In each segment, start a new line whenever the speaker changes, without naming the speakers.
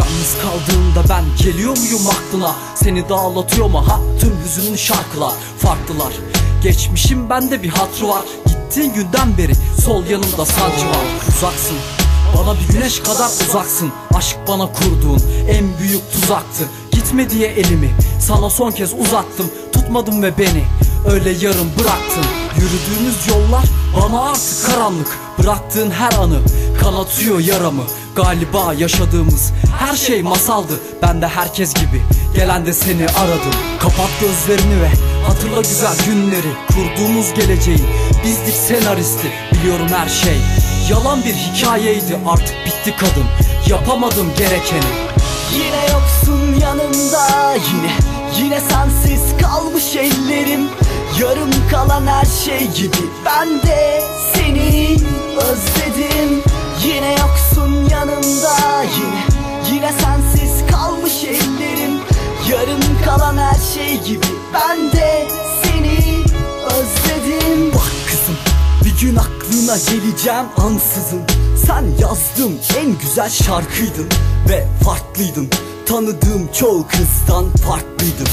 aradığında ben geliyor muyum aklına? Seni dağlatıyor mu? Ha tüm hüzünlü şarkılar. Farklılar. Geçmişim bende bir hatrı var. Gittiğin günden beri sol yanımda sancı var. Uzaksın. Bana bir güneş kadar uzaksın. Aşk bana kurduğun en büyük tuzaktı. Gitme diye elimi sana son kez uzattım. Tutmadın ve beni öyle yarım bıraktın. Yürüdüğümüz yollar bana artık karanlık. Bıraktığın her anı kanatıyor yaramı Galiba yaşadığımız her şey masaldı. Ben de herkes gibi gelen de seni aradım. Kapat gözlerini ve hatırla güzel günleri. Kurduğumuz geleceğin bizdik senaristi. Biliyorum her şey yalan bir hikayeydi. Artık bitti kadın yapamadım gerekeni.
Yine yoksun yanımda yine Yine sensiz kalmış ellerim. Yarım kalan her şey gibi Ben de şey gibi. Ben de seni özledim. Bak kızım bir gün aklına geleceğim ansızın. Sen yazdım en güzel şarkıydın Ve farklıydın. Tanıdığım çoğu kızdan farklıydın.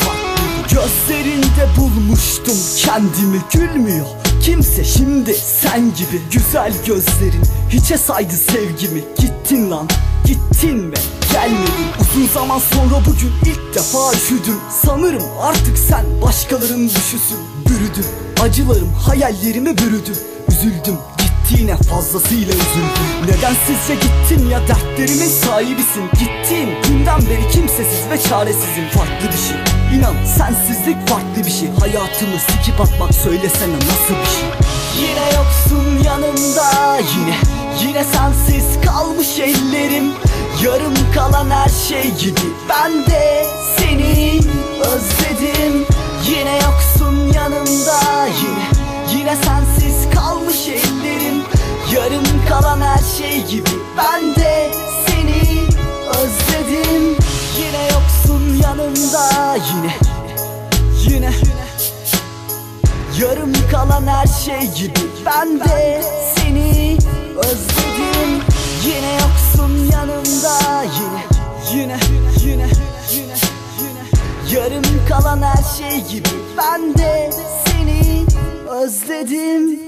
Gözlerinde bulmuştum kendimi gülmüyor. Kimse şimdi sen gibi. Güzel gözlerin Hiçe saydı sevgimi. Gittin lan gittin ve gelmedin. Uzun zaman sonra bugün ilk defa üşüdüm. Sanırım artık sen başkalarının düşüsün. Bürüdüm. Acılarım hayallerimi bürüdüm. Üzüldüm. Gittiğine fazlasıyla üzüldüm. Neden sizce gittin ya dertlerimin sahibisin? Gittiğin günden beri kimsesiz ve çaresizim. Farklı bir şey. İnan sensizlik farklı bir şey. Hayatımı sikip atmak söylesene nasıl bir şey? Yine yoksun kalan her şey gibi. Ben de seni özledim. Yine yoksun yanımda yine. Yine sensiz kalmış ellerim. Yarım kalan her şey gibi. Ben de seni özledim. Yine yoksun yanımda yine. Yine. Yarım kalan her şey gibi. Ben de seni özledim Yarım kalan her şey gibi. Ben de seni özledim